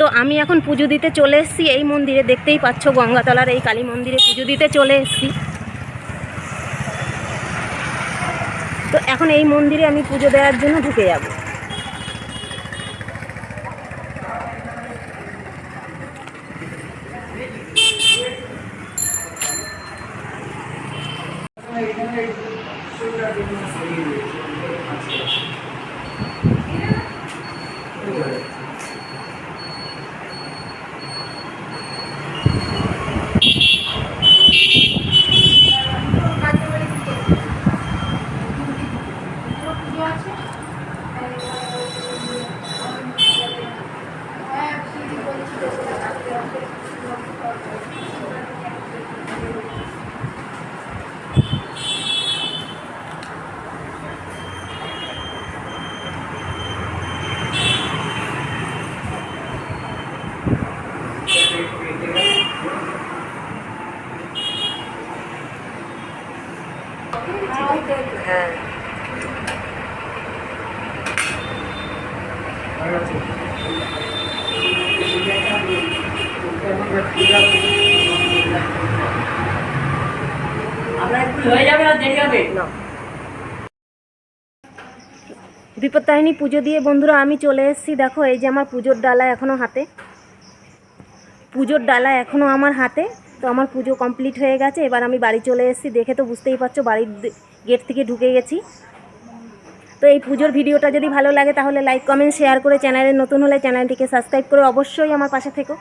তো আমি এখন পুজো দিতে চলে এসেছি। এই মন্দিরে দেখতেই পাচ্ছ গঙ্গাতলার এই কালী মন্দিরে পুজো দিতে চলে এসেছি। তো এখন এই মন্দিরে আমি পুজো দেওয়ার জন্য ঢুকে যাব। হ্যাঁ বিপত্তারিণী পুজো দিয়ে বন্ধুরা আমি চলে এসেছি। দেখো, এই যে আমার পুজোর ডালা এখনও হাতে। পুজোর ডালা এখনও আমার হাতে। তো আমার পুজো কমপ্লিট হয়ে গেছে, এবার আমি বাড়ি চলে এসেছি। দেখে তো বুঝতেই পারছ, বাড়ির গেট থেকে ঢুকে গেছি। তো এই পুজোর ভিডিওটা যদি ভালো লাগে, তাহলে লাইক কমেন্ট শেয়ার করে চ্যানেলে নতুন হলে চ্যানেলটিকে সাবস্ক্রাইব করে অবশ্যই আমার পাশে থেকো।